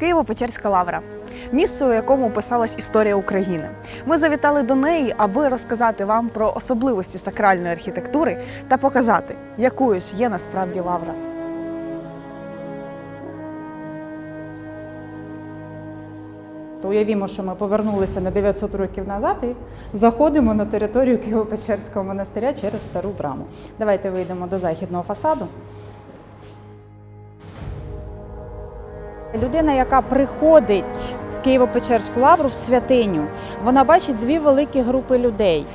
Києво-Печерська лавра. Місце, у якому писалась історія України. Ми завітали до неї, аби розказати вам про особливості сакральної архітектури та показати, якою ж є насправді лавра. То уявімо, що ми повернулися на 900 років назад і заходимо на територію Києво-Печерського монастиря через стару браму. Давайте вийдемо до західного фасаду. Людина, яка приходить в Києво-Печерську лавру в святиню, вона бачить дві великі групи людей.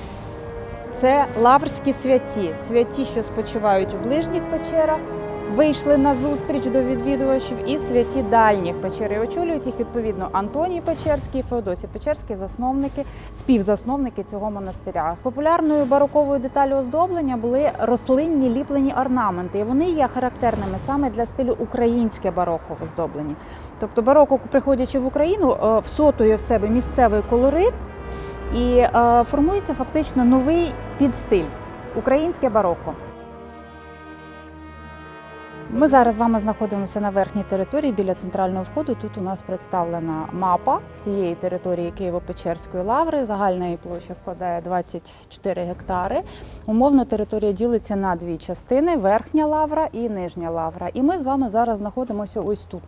Це лаврські святі, святі, що спочивають у ближніх печерах, вийшли на зустріч до відвідувачів, і святі дальніх печер. І очолюють їх відповідно Антоній Печерський і Феодосій Печерський, засновники, співзасновники цього монастиря. Популярною бароковою деталю оздоблення були рослинні ліплені орнаменти. І вони є характерними саме для стилю українське бароко в оздобленні. Тобто бароко, приходячи в Україну, е, всотує в себе місцевий колорит. І е, формується фактично новий підстиль українське бароко. Ми зараз з вами знаходимося на верхній території біля центрального входу. Тут у нас представлена мапа всієї території Києво-Печерської лаври. Загальна її площа складає 24 гектари. Умовно територія ділиться на дві частини: верхня лавра і нижня лавра. І ми з вами зараз знаходимося ось тут.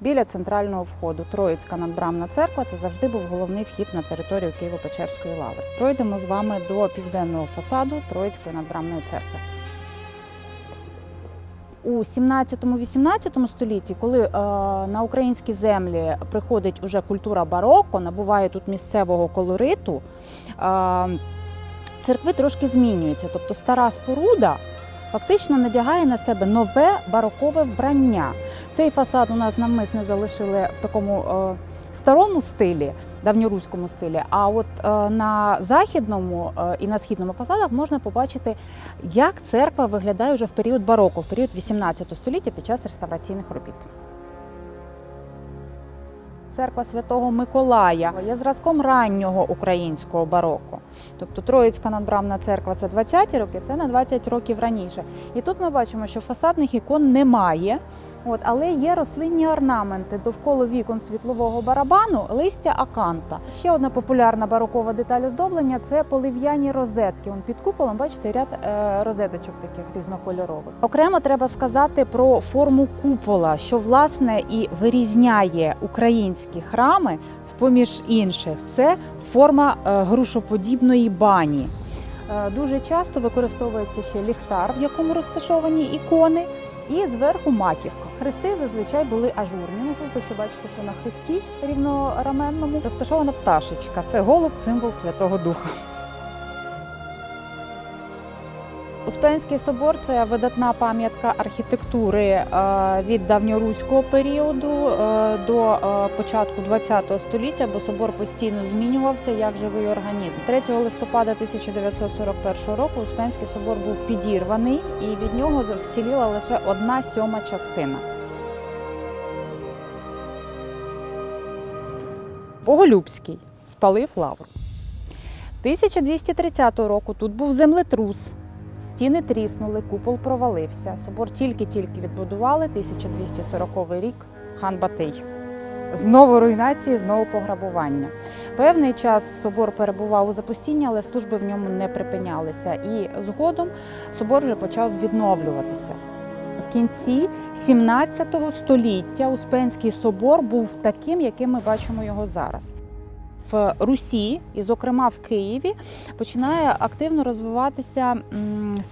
Біля центрального входу Троїцька надбрамна церква це завжди був головний вхід на територію Києво-Печерської лаври. Пройдемо з вами до південного фасаду Троїцької надбрамної церкви. У 17-18 столітті, коли е, на українські землі приходить уже культура бароко, набуває тут місцевого колориту, е, церкви трошки змінюються. Тобто стара споруда фактично надягає на себе нове барокове вбрання. Цей фасад у нас навмисне залишили в такому е, старому стилі, давньоруському стилі. А от е, на західному е, і на східному фасадах можна побачити, як церква виглядає вже в період бароко, в період 18 століття під час реставраційних робіт. Церква Святого Миколая є зразком раннього українського бароко. Тобто Троїцька надбрамна церква це 20-ті роки, це на 20 років раніше. І тут ми бачимо, що фасадних ікон немає, от, але є рослинні орнаменти довкола вікон світлового барабану, листя аканта. Ще одна популярна барокова деталь оздоблення це полив'яні розетки. Он під куполом, бачите, ряд е, розеточок таких різнокольорових. Окремо треба сказати про форму купола, що власне і вирізняє українські храми з поміж інших. Це форма е, грушоподібної бані. Е, Дуже часто використовується ще ліхтар, в якому розташовані ікони, і зверху маківка. Хрести зазвичай були ажурними. Ну, ви ще бачите, що на хресті рівнораменному розташована пташечка. Це голуб, символ Святого Духа. Успенський собор це видатна пам'ятка архітектури е, від давньоруського періоду е, до е, початку ХХ століття, бо собор постійно змінювався як живий організм. 3 листопада 1941 року Успенський собор був підірваний, і від нього вціліла лише одна сьома частина. Боголюбський спалив лавру. 1230 року тут був землетрус. Стіни тріснули, купол провалився. Собор тільки-тільки відбудували. 1240 рік хан Батий. Знову руйнації, знову пограбування. Певний час собор перебував у запустінні, але служби в ньому не припинялися. І згодом собор вже почав відновлюватися. В кінці 17 століття Успенський собор був таким, яким ми бачимо його зараз. В Русі, і, зокрема в Києві, починає активно розвиватися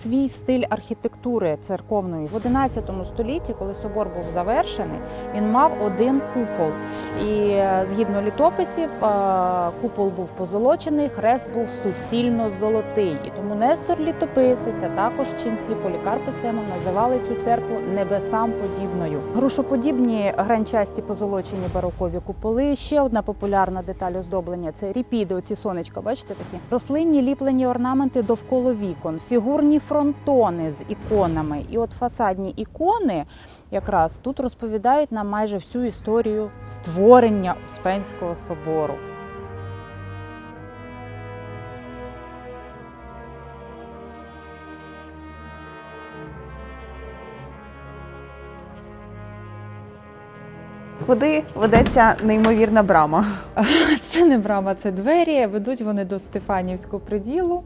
свій стиль архітектури церковної. В 11 столітті, коли собор був завершений, він мав один купол. І е, згідно літописів, е, купол був позолочений, хрест був суцільно золотий. І тому Нестор літописець, а також ченці Полікарпи Семон називали цю церкву небесам подібною. Грушоподібні гранчасті позолочені барокові куполи. Ще одна популярна деталь оздоблення це ріпіди, оці сонечка, бачите такі рослинні ліплені орнаменти довкола вікон, фігурні фронтони з іконами. І от фасадні ікони якраз тут розповідають нам майже всю історію створення Успенського собору. Куди ведеться неймовірна брама? Це не брама, це двері. Ведуть вони до Стефанівського приділу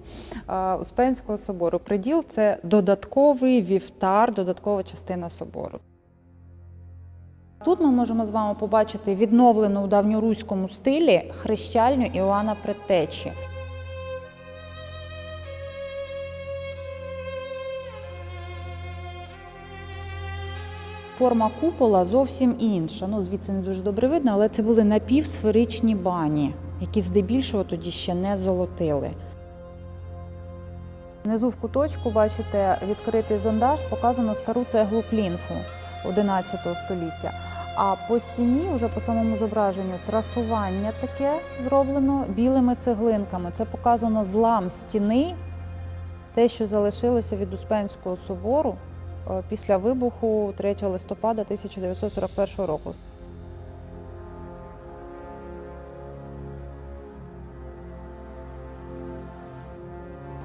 е, Успенського собору. Приділ це додатковий вівтар, додаткова частина собору. Тут ми можемо з вами побачити відновлену у давньоруському стилі хрещальню Іоанна Предтечі. Форма купола зовсім інша. Ну, звідси не дуже добре видно, але це були напівсферичні бані, які здебільшого тоді ще не золотили. Внизу в куточку бачите відкритий зондаж, показано стару цеглу плінфу 11 століття. А по стіні, вже по самому зображенню, трасування таке зроблено білими цеглинками. Це показано злам стіни, те, що залишилося від Успенського собору після вибуху 3 листопада 1941 року.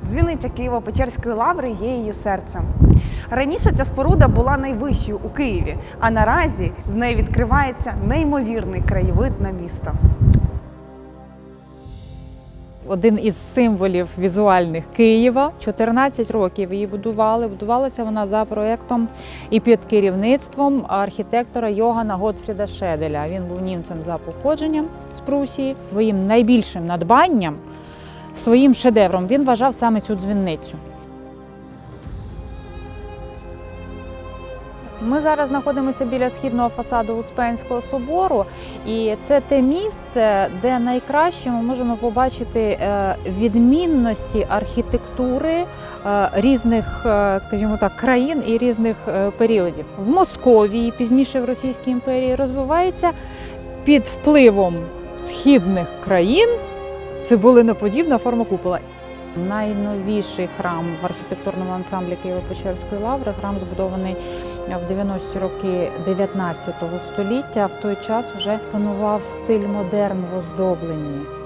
Дзвіниця Києво-Печерської лаври є її серцем. Раніше ця споруда була найвищою у Києві, а наразі з неї відкривається неймовірний краєвид на місто. Один із символів візуальних Києва. 14 років її будували. Будувалася вона за проектом і під керівництвом архітектора Йогана Готфріда Шеделя. Він був німцем за походженням з Прусії. Своїм найбільшим надбанням, своїм шедевром він вважав саме цю дзвіницю. Ми зараз знаходимося біля східного фасаду Успенського собору, і це те місце, де найкраще ми можемо побачити е, відмінності архітектури е, різних, е, скажімо так, країн і різних періодів. В Московії, пізніше в Російській імперії, розвивається під впливом східних країн цибулиноподібна форма купола. Найновіший храм в архітектурному ансамблі Києво-Печерської лаври. Храм збудований в 90-ті роки 19 століття. В той час вже панував стиль модерн в оздобленні.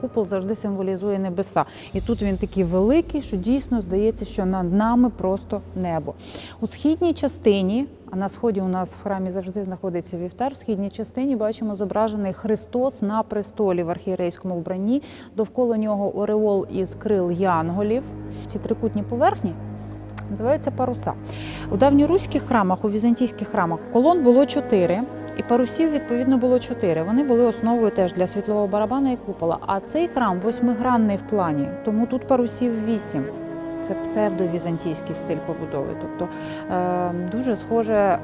Купол завжди символізує небеса. І тут він такий великий, що дійсно здається, що над нами просто небо. У східній частині, а на сході у нас в храмі завжди знаходиться вівтар. В східній частині бачимо зображений Христос на престолі в архієрейському вбранні. Довкола нього ореол із крил янголів. Ці трикутні поверхні називаються паруса. У давньоруських храмах, у візантійських храмах колон було чотири. І парусів, відповідно, було чотири. Вони були основою теж для світлового барабана і купола. А цей храм восьмигранний в плані, тому тут парусів вісім. Це псевдовізантійський стиль побудови. Тобто е, дуже схоже е,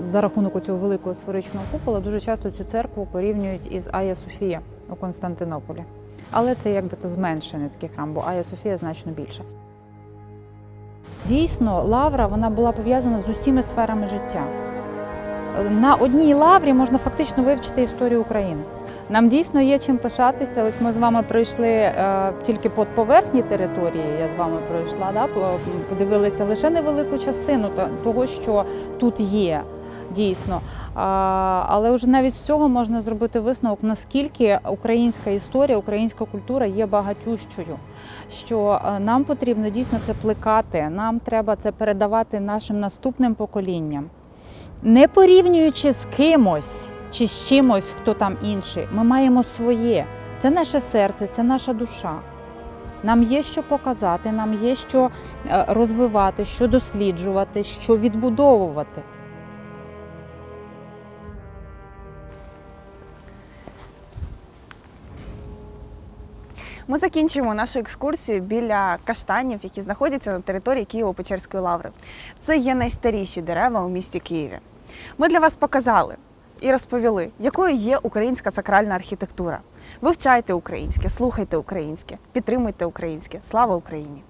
за рахунок цього великого сферичного купола, дуже часто цю церкву порівнюють із Ая Софія у Константинополі. Але це якби то зменшений такий храм, бо Ая Софія значно більше. Дійсно, лавра вона була пов'язана з усіма сферами життя. На одній лаврі можна фактично вивчити історію України. Нам дійсно є чим пишатися. Ось ми з вами пройшли е, тільки по поверхні території. Я з вами пройшла, да, подивилися лише невелику частину то- того, що тут є. Дійсно, але вже навіть з цього можна зробити висновок, наскільки українська історія, українська культура є багатющою. Що е, нам потрібно дійсно це плекати, нам треба це передавати нашим наступним поколінням не порівнюючи з кимось чи з чимось, хто там інший, ми маємо своє. Це наше серце, це наша душа. Нам є що показати, нам є що е, розвивати, що досліджувати, що відбудовувати. Ми закінчуємо нашу екскурсію біля каштанів, які знаходяться на території Києво-Печерської лаври. Це є найстаріші дерева у місті Києві. Ми для вас показали і розповіли, якою є українська сакральна архітектура. Вивчайте українське, слухайте українське, підтримуйте українське. Слава Україні!